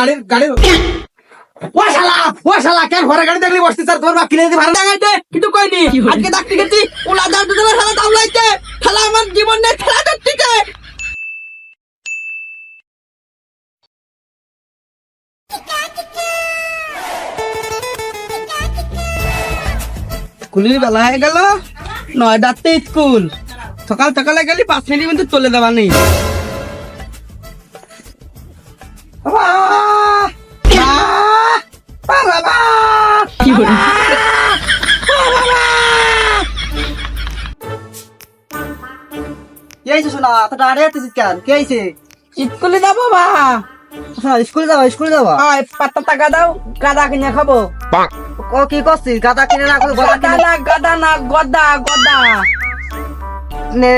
গাড়ির গাড়ির। ও শালা ও শালা কেন ঘরে গাড়ি দেখলি বসতে? স্যার তোমার বাপ কিনে দিতে ভাড়া দেখাইতে কিন্তু কইনি। আজকে ডাক্তার গেছি ওলা দাও তো শালা দাম লাইতে। শালা আমার জীবন নেই খেলা করতে স্কুলের বেলা হয়ে গেল। নয়টাতে স্কুল। সকাল সকালে গেলি পাঁচ মিনিট মধ্যে চলে যাবা নেই করে। আইছে শোনা তো দাঁড়িয়ে আছিস কেন? কে আইছে? স্কুলে যাব বা স্কুলে যাব স্কুলে যাব? পাত্তা টাকা দাও গাদা কিনে খাব। ও কি করছিস? গাদা কিনে না গদা না গাদা না গদা গদা। নে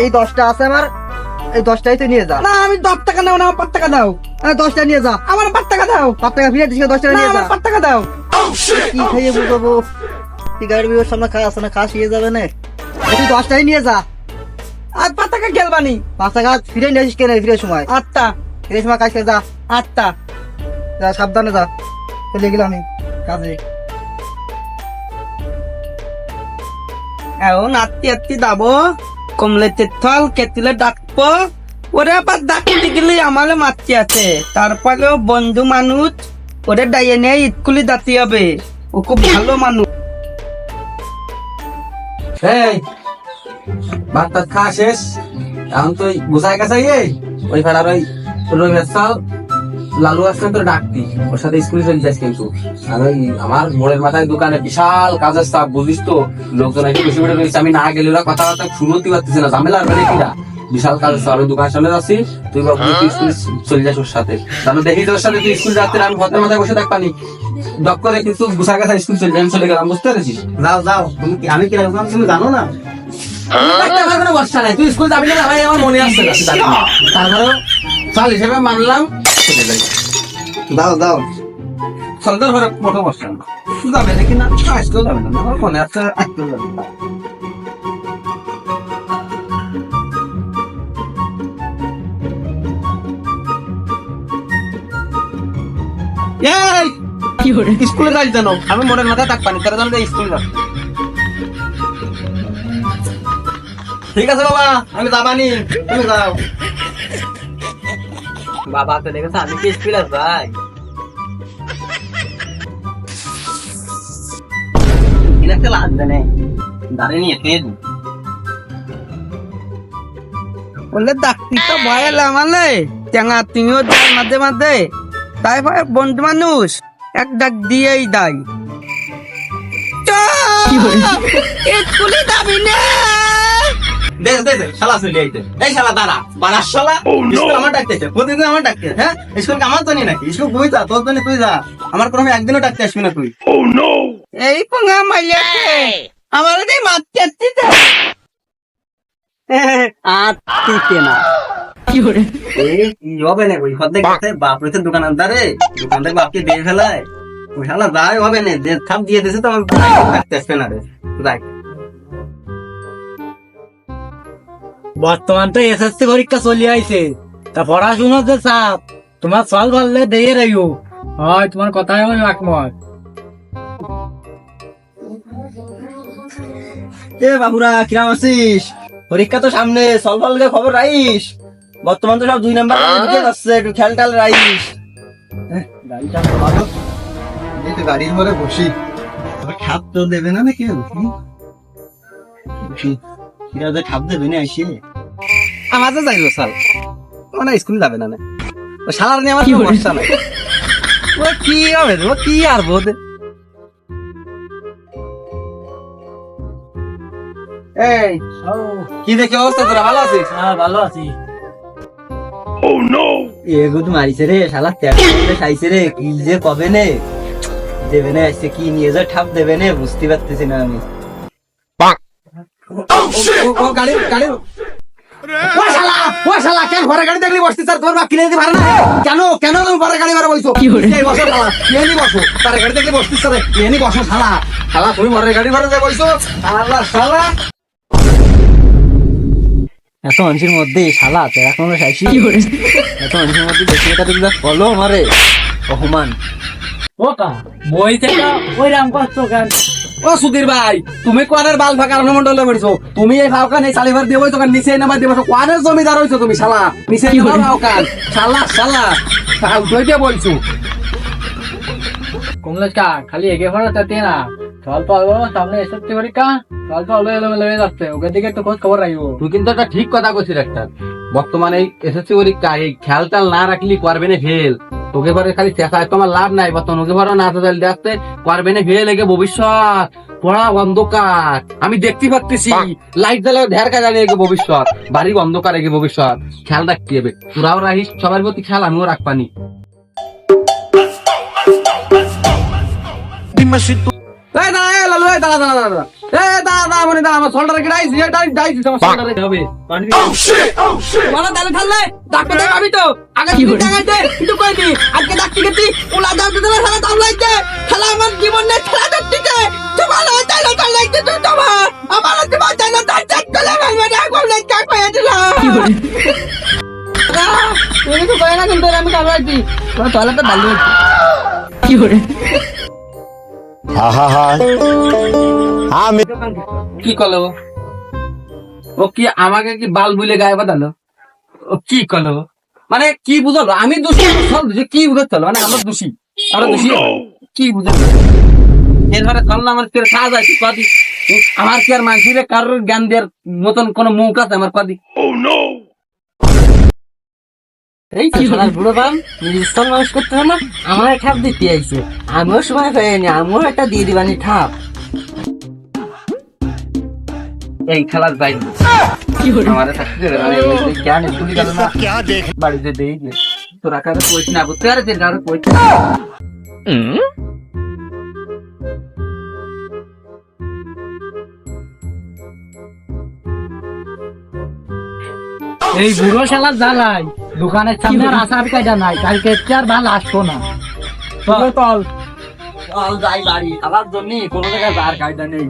এই দশটা আছে আমার এই দশটাই তো নিয়ে যা। না আমি দশ টাকা নাও না আমার পাঁচ টাকা দাও। দশটা নিয়ে যা। আমার পাঁচ টাকা দাও। পাঁচ টাকা ফিরে দিচ্ছি দশ টাকা নিয়ে যা। পাঁচ টাকা দাও। কি খাইয়ে বুঝাবো সিগারেট বিয়ের সামনে শিয়ে যাবে না? তুই দশটাই নিয়ে যা। আর পাঁচ টাকা খেলবানি পাঁচ টাকা ফিরে নিয়ে আসিস কেন ফিরে সময়? আটটা। ফিরে সময় কাজ যা। আটটা। যা সাবধানে যা। চলে গেলাম আমি কাজে। এখন আত্মি আত্মি যাব কমলে তেথল কেতিলে ডাকবো। ওরে আবার ডাকতে গেলে আমালে মাততে আছে। তারপরেও বন্ধু মানুষ ডাইয়ে স্কুলে যাতে হবে। ও খুব ভালো মানুষ। ভাত শেষ? এখন তুই ওই ওই সাল লালু আসলে তোর ডাকতি। ওর সাথে স্কুলে চলে যাস কিন্তু। আমার মোড়ের মাথায় দোকানে বিশাল কাজের চাপ, বুঝিস তো? লোকজন বসে আমি না গেলে ওরা কথাবার্তা শুনতেই পারতেছি না। ঝামেলার বেড়ে কিনা বিশাল কাজের চাপ আমি দোকানের সামনে যাচ্ছি তুই বাবু তুই স্কুলে চলে যাস ওর সাথে। তাহলে দেখি তোর সাথে তুই স্কুল যাতে আমি ভদ্রের মাথায় বসে থাকবানি ডক করে কিন্তু গুছা গাছা স্কুল চলে যাই আমি চলে গেলাম বুঝতে পেরেছিস? যাও যাও তুমি কি- আমি কীরকম তুমি জানো না? আমার কোনো বর্ষা নাই তুই স্কুল যাবি না ভাই আমার মনে আসছে। তারপরেও চল হিসেবে মানলাম চলে যাই। দাও দাও ঘরে মোটো বর্ষা না যাবে নাকি না? আজকেও যাবে না আমার মনে আছে যাবে না। এই! স্কুলে যাই জানো আমি মনের মাথায় থাক পানি তারা জানো স্কুলে যা। ঠিক আছে বাবা আমি যাবানি। তুমি যাও। বাবা তো দেখেছে? আমি কি স্কুল ভাই? একটা লাগবে না। দাঁড়িয়ে নিয়ে তেল বললে ডাক্তি তো ভয় এলে আমালে। চ্যাঙা তুমিও মাঝে মাঝে। বন্ধু মানুষ এক ডাক দিয়েই দেয় স্কুলে যাবি না! দে দে দে শালা চলে আইতে এই শালা দাঁড়া বাড়ার শালা। স্কুল আমার ডাকতেছে প্রতিদিন আমার ডাকতে হ্যাঁ? স্কুল আমার তো নাকি? স্কুল তুই যা তোর জন্য তুই যা। আমার কোনো একদিনও ডাকতে আসবি না তুই। এই পঙ্গা মাইয়াছে আমার মারতে আসছিস আত্মিতে না। কি করে? এই হবে না ওই হদ্দে গেছে বাপ রয়েছে দোকানদারে দোকানদার বাপকে দিয়ে ফেলায়। ওই শালা যাই হবে না যে থাপ দিয়ে দিয়েছে তো আমার ডাকতে আসবে না রে। যাই। বর্তমান তো এসএসসি পরীক্ষা চলে আইছে। তা পড়াশোনার যে চাপ তোমার ফল ভাললে দিয়ে রইও। হয় তোমার কথাই আমি একমত। এ বাবুরা কিরাম আছিস? পরীক্ষা তো সামনে সলফলকে খবর রাইস। বর্তমান তো সব দুই নাম্বার দিকে যাচ্ছে একটু খেয়াল টেয়াল রাইস। গাড়িটা তো ভালো। এই তো গাড়ির ঘরে বসি। খাপ তো দেবে না না কেউ বসি। খাপ দেবে না এসে। আমার তো যাইব সাল মানে স্কুল যাবে না না। ও শালার নিয়ে আমার কি? নাই ও কি হবে ও কি আর বোধ এই কি দেখে অবস্থা তোরা? ভালো আছিস? হ্যাঁ ভালো আছি। এগো তো মারিছে রে শালা তেল খাইছে রে কি যে কবে নে? দেবে না এসে কি নিয়ে যা ঠাপ দেবে না বুঝতে পারতেছি না আমি। ও গাড়ি গাড়ি। ও শালা ও শালা কেন ঘরে গাড়ি দেখলি বসতে? স্যার তোমার বাপ কিনে দিতে পারে না? কেন কেন তুমি ঘরে গাড়ি ঘরে বসো কি করে? এই বসো শালা এনি বসো। তার গাড়ি দেখলি বসতে স্যার এনি বসো শালা। শালা তুমি ঘরে গাড়ি ঘরে যে বসো শালা শালা। এত মানুষের মধ্যে শালা তো এখনও শাইছি কি এত মানুষের মধ্যে বেশি কথা তুমি বলো আমারে। অপমান। ও বই থেকে ওই রাম করছ কেন? ও সুধীর ভাই তুমি কোয়ানের বাল ফাঁকা মন্ডলে পড়ছো? তুমি এই ভাওকান এই চালিবার দিয়ে বই তোকান নিচে নামাই দিয়ে কোয়ানের জমিদার হইছো তুমি শালা? নিচে কি নামাও বলে? ভাওকান। শালা শালা। তুই দিয়ে বলছো কমলেশ কা খালি এগে ফোন তাতে না। চল তো আলো সামনে এসে পরীক্ষা। চল তো আলো এলো মেলে যাচ্ছে ওকে দিকে একটু খোঁজ খবর রাখব। তুই কিন্তু একটা ঠিক কথা কইছিস একটা বর্তমানে এই এসএসসি পরীক্ষা এই খেয়াল টাল না রাখলি করবে না ফেল। তোকে পরে খালি চেষ্টায় তোমার লাভ নাই বর্তমান ওকে পরে না তো দেখতে করবে না ফেল এগে ভবিষ্যৎ। পড়া অন্ধকার। আমি দেখতে পাচ্ছি লাইট জ্বালে ঢের কাজ এগে ভবিষ্যৎ। বাড়ি অন্ধকার এগে ভবিষ্যৎ। খেয়াল রাখতে হবে। তোরাও রাখিস সবার প্রতি খেয়াল আমিও রাখবানি। এই দাঁড়া, এই লালু, এই দাঁড়া, দাঁড়া, দাঁড়া, দাঁড়া। এই দাঁড়া, দাঁড়া, মানে দাঁড়া, আমার shoulder এ কি ডাইস? এই ডাইস, ডাইস, আমার হবে। ডাক্তার দেখাবি তো? আগে কি দেখাইতে, কিন্তু কই দি? আজকে ডাক্তার ওলা দিলে দাম আমার জীবন। তোমার ওই তুই তোমার। আমার তার চেক ভাঙবে না, হয়ে দিল। কি তুই কিছু কই না কিন্তু, আমি কালো ভালো হয়েছে। কি করল ও? ও কি আমাকে কি বাল বুলে গায়ে বাঁধালো? ও কি করল মানে কি বুঝলো? আমি দোষী? কি বুঝতে মানে আমরা দোষী। আমরা দোষী। কি বুঝলো এরপরে চললাম আমার ফের খাওয়া যায় কাদি আমার কি আর মানসিরে কারোর জ্ঞান দেওয়ার মতন কোনো মুখ আছে আমার কাদি এই কি শালা বুড়ো বাম মানুষ করতে হবে না আমার ঠাপ দিতে আইছে। আমিও সময় পাইনি আমিও একটা দিয়ে দিবানি ঠাপ এই খেলার বাইরে আমার মানে বাড়িতে দেই যে তোরা কারও কইছ না বুঝতে আর যে কারও এই বুড়ো শালা জ্বালাই দোকানের সামনে আর আসার কাজা নাই। কালকে আর ভালো আসব না। চল। চল। চল যাই বাড়ি। খাবার জন্য কোনো জায়গায় যাওয়ার কায়দা নেই।